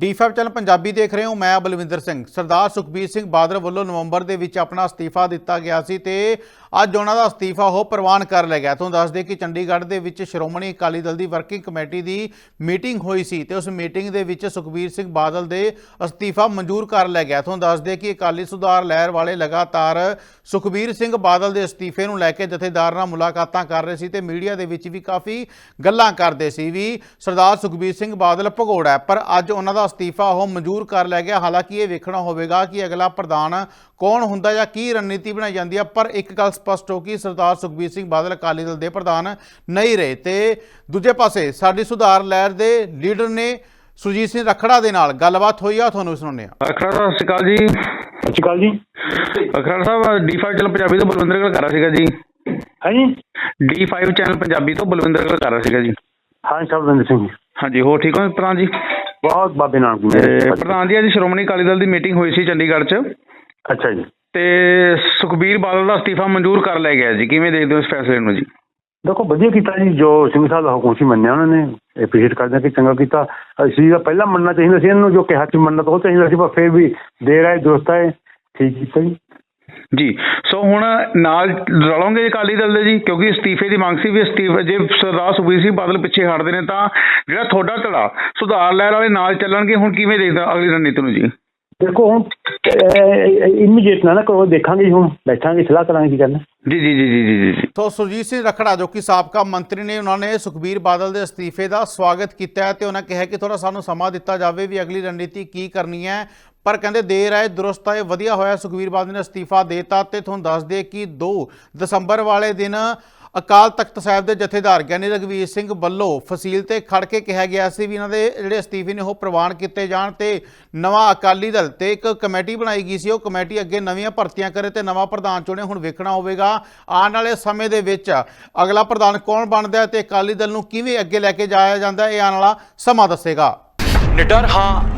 D5 channel Punjabi ਦੇਖ ਰਹੇ ਹੋ, ਮੈਂ ਬਲਵਿੰਦਰ ਸਿੰਘ। ਸਰਦਾਰ ਸੁਖਬੀਰ ਸਿੰਘ ਬਾਦਲ ਵੱਲੋਂ ਨਵੰਬਰ ਦੇ ਵਿੱਚ ਆਪਣਾ ਅਸਤੀਫਾ ਦਿੱਤਾ ਗਿਆ ਸੀ ਤੇ ਅੱਜ ਉਹਨਾਂ ਦਾ ਅਸਤੀਫਾ ਉਹ ਪ੍ਰਵਾਨ ਕਰ ਲਿਆ ਗਿਆ। ਤੁਹਾਨੂੰ ਦੱਸ ਦੇ ਕਿ ਚੰਡੀਗੜ੍ਹ ਦੇ ਵਿੱਚ ਸ਼੍ਰੋਮਣੀ ਅਕਾਲੀ ਦਲ ਦੀ ਵਰਕਿੰਗ ਕਮੇਟੀ ਦੀ ਮੀਟਿੰਗ ਹੋਈ ਸੀ ਤੇ ਉਸ ਮੀਟਿੰਗ ਦੇ ਵਿੱਚ ਸੁਖਬੀਰ ਸਿੰਘ ਬਾਦਲ ਦੇ ਅਸਤੀਫਾ ਮਨਜ਼ੂਰ ਕਰ ਲਿਆ ਗਿਆ। ਤੁਹਾਨੂੰ ਦੱਸ ਦੇ ਕਿ ਅਕਾਲੀ ਸੁਧਾਰ ਲਹਿਰ ਵਾਲੇ ਲਗਾਤਾਰ ਸੁਖਬੀਰ ਸਿੰਘ ਬਾਦਲ ਦੇ ਅਸਤੀਫੇ ਨੂੰ ਲੈ ਕੇ ਜਥੇਦਾਰ ਨਾਲ ਮੁਲਾਕਾਤਾਂ ਕਰ ਰਹੇ ਸੀ ਤੇ ਮੀਡੀਆ ਦੇ ਵਿੱਚ ਵੀ ਕਾਫੀ ਗੱਲਾਂ ਕਰਦੇ ਸੀ ਵੀ ਸਰਦਾਰ ਸੁਖਬੀਰ ਸਿੰਘ ਬਾਦਲ ਭਗੌੜਾ ਹੈ, ਪਰ ਅੱਜ ਉਹਨਾਂ ਦਾ ਅਸਤੀਫਾ ਉਹ ਮਨਜ਼ੂਰ ਕਰ ਲਿਆ ਗਿਆ। ਹਾਲਾਂਕਿ ਇਹ ਵੇਖਣਾ ਹੋਵੇਗਾ ਕਿ ਅਗਲਾ ਪ੍ਰਧਾਨ ਕੌਣ ਹੁੰਦਾ ਜਾਂ ਕੀ ਰਣਨੀਤੀ ਬਣਾਈ ਜਾਂਦੀ ਹੈ ਪਰ ਇੱਕ ਗੱਲ ਸਪਸ਼ਟ ਹੋ ਕਿ ਸਰਦਾਰ ਸੁਖਬੀਰ ਸਿੰਘ ਬਾਦਲ ਅਕਾਲੀ ਦਲ ਦੇ ਪ੍ਰਧਾਨ ਨਹੀਂ ਰਹੇ। ਤੇ ਦੂਜੇ ਪਾਸੇ ਸਾਡੀ ਸੁਧਾਰ ਲਹਿਰ ਦੇ ਲੀਡਰ ਨੇ ਸੁਜੀਤ ਸਿੰਘ ਰਖੜਾ ਦੇ ਨਾਲ ਗੱਲਬਾਤ ਹੋਈ ਆ ਤੁਹਾਨੂੰ ਸੁਣਾਉਂਦੇ ਹਾਂ ਅਖੜਾ ਸਾਹਿਬ ਸਤਿ ਸ਼੍ਰੀ ਅਕਾਲ ਜੀ। ਸਤਿ ਸ਼੍ਰੀ ਅਕਾਲ ਜੀ। ਅਖੜਾ ਸਾਹਿਬ ਡੀ5 ਚੈਨਲ ਪੰਜਾਬੀ ਤੋਂ ਬਲਵਿੰਦਰ ਗੱਲ ਕਰ ਰਿਹਾ ਸੀਗਾ ਜੀ। ਹੈ ਜੀ ਡੀ5 ਚੈਨਲ ਪੰਜਾਬੀ ਤੋਂ ਬਲਵਿੰਦਰ ਗੱਲ ਕਰ ਰਿਹਾ ਸੀਗਾ ਜੀ। ਹਾਂ ਸ਼ਬਦਿੰਦਰ ਸਿੰਘ ਜੀ। ਹਾਂਜੀ ਹੋਰ ਠੀਕ ਹੋ ਜੀ? ਬਹੁਤ ਬਾਬੇ ਨਾਨਕ ਜੀ ਪ੍ਰਧਾਨ ਜੀ ਅੱਜ ਸ਼੍ਰੋਮਣੀ ਅਕਾਲੀ ਦਲ ਦੀ ਮੀਟਿੰਗ ਹੋਈ ਸੀ ਚੰਡੀਗੜ੍ਹ 'ਚ। ਅੱਛਾ ਜੀ। ਤੇ ਸੁਖਬੀਰ ਬਾਦਲ ਦਾ ਅਸਤੀਫਾ ਮਨਜ਼ੂਰ ਕਰ ਲਿਆ ਗਿਆ ਜੀ। ਕਿਵੇਂ ਦੇਖਦੇ ਹੋ ਇਸ ਫੈਸਲੇ ਨੂੰ ਜੀ? ਦੇਖੋ ਵਧੀਆ ਕੀਤਾ ਜੀ। ਜੋ ਸਿੰਘ ਸਾਹਿਬ ਦਾ ਹੁਕਮ ਸੀ ਮੰਨਿਆ ਉਹਨਾਂ ਨੇ। ਐਪਰੀਸ਼ੀਏਟ ਕਰਦੇ ਕਿ ਚੰਗਾ ਕੀਤਾ। ਅਸੀਂ ਦਾ ਪਹਿਲਾਂ ਮੰਨਣਾ ਚਾਹੀਦਾ ਸੀ ਇਹਨੂੰ ਜੋ ਕਿਹਾ ਸੀ ਮੰਨਣਾ ਤਾਂ ਉਹ ਚਾਹੀਦਾ ਸੀ ਪਰ ਫਿਰ ਵੀ ਦੇਰ ਆਏ ਦੁਰਸਤ ਆਏ। ਠੀਕ ਕੀਤਾ ਜੀ। ਜੀ। ਸੋ ਹੁਣ ਨਾਲ ਰਲੋਗੇ ਅਕਾਲੀ ਦਲ ਦੇ ਜੀ ਕਿਉਂਕਿ ਅਸਤੀਫੇ ਦੀ ਮੰਗ ਸੀ ਵੀ ਅਸਤੀਫਾ ਜੇ ਸਰਦਾਰ ਸੁਖਬੀਰ ਸਿੰਘ ਬਾਦਲ ਪਿੱਛੇ ਹਟਦੇ ਨੇ ਤਾਂ ਜਿਹੜਾ ਤੁਹਾਡਾ ਧੜਾ ਸੁਧਾਰ ਲਹਿਰ ਵਾਲੇ ਨਾਲ ਚੱਲਣਗੇ ਹੁਣ ਕਿਵੇਂ ਦੇਖਦਾ ਅਗਲੀ ਰਣਨੀਤੀ ਨੂੰ ਜੀ? ਦੇਖੋ ਹੁਣ ਇਮੀਡੀਏਟ ਨਾ ਨਾ ਦੇਖਾਂਗੇ ਹੁਣ ਬੈਠਾਂਗੇ ਸਲਾਹ ਕਰਾਂਗੇ ਕੀ ਕਰਨਾ। ਜੀ ਜੀ ਜੀ ਜੀ ਜੀ ਜੀ ਜੀ। ਤੋ ਸੁਰਜੀਤ ਸਿੰਘ ਰਖੜਾ ਜੋ ਕਿ ਸਾਬਕਾ ਮੰਤਰੀ ਨੇ ਉਹਨਾਂ ਨੇ ਸੁਖਬੀਰ ਬਾਦਲ ਦੇ ਅਸਤੀਫੇ ਦਾ ਸਵਾਗਤ ਕੀਤਾ ਹੈ ਤੇ ਉਹਨਾਂ ਕਿਹਾ ਕਿ ਥੋੜਾ ਸਾਨੂੰ ਸਮਾਂ ਦਿੱਤਾ ਜਾਵੇ ਵੀ ਅਗਲੀ ਰਣਨੀਤੀ ਕੀ ਕਰਨੀ ਹੈ। ਪਰ ਕਹਿੰਦੇ ਦੇਰ ਆਏ, ਦੁਰਸਤ ਆਏ, ਵਧੀਆ ਹੋਇਆ ਸੁਖਬੀਰ ਬਾਦਲ ਨੇ ਅਸਤੀਫਾ ਦੇਤਾ ਤੇ ਤੁਹਾਨੂੰ ਦੱਸ ਦੇ ਕਿ 2 ਦਸੰਬਰ ਵਾਲੇ ਦਿਨ ਅਕਾਲ ਤਖਤ ਸਾਹਿਬ ਦੇ ਜਥੇਦਾਰ ਗਿਆਨੀ ਰਗਵੀਰ ਸਿੰਘ ਵੱਲੋਂ ਫਸੀਲ ਤੇ ਖੜ ਕੇ ਕਿਹਾ ਗਿਆ ਸੀ ਵੀ ਇਹਨਾਂ ਦੇ ਜਿਹੜੇ ਅਸਤੀਫੇ ਨੇ ਉਹ ਪ੍ਰਵਾਨ ਕੀਤੇ ਜਾਣ ਤੇ ਨਵਾਂ ਅਕਾਲੀ ਦਲ ਤੇ ਇੱਕ ਕਮੇਟੀ ਬਣਾਈ ਗਈ ਸੀ। ਉਹ ਕਮੇਟੀ ਅੱਗੇ ਨਵੀਆਂ ਭਰਤੀਆਂ ਕਰੇ ਤੇ ਨਵਾਂ ਪ੍ਰਧਾਨ ਚੁਣੇ, ਹੁਣ ਵੇਖਣਾ ਹੋਵੇਗਾ। ਆਉਣ ਵਾਲੇ ਸਮੇਂ ਦੇ ਵਿੱਚ ਅਗਲਾ ਪ੍ਰਧਾਨ ਕੌਣ ਬਣਦਾ ਹੈ ਤੇ ਅਕਾਲੀ ਦਲ ਨੂੰ ਕਿਵੇਂ ਅੱਗੇ ਲੈ ਕੇ ਜਾਇਆ ਜਾਂਦਾ ਇਹ ਆਉਣ ਵਾਲਾ ਸਮਾਂ ਦੱਸੇਗਾ। ਨਿਡਰ ਹਾਂ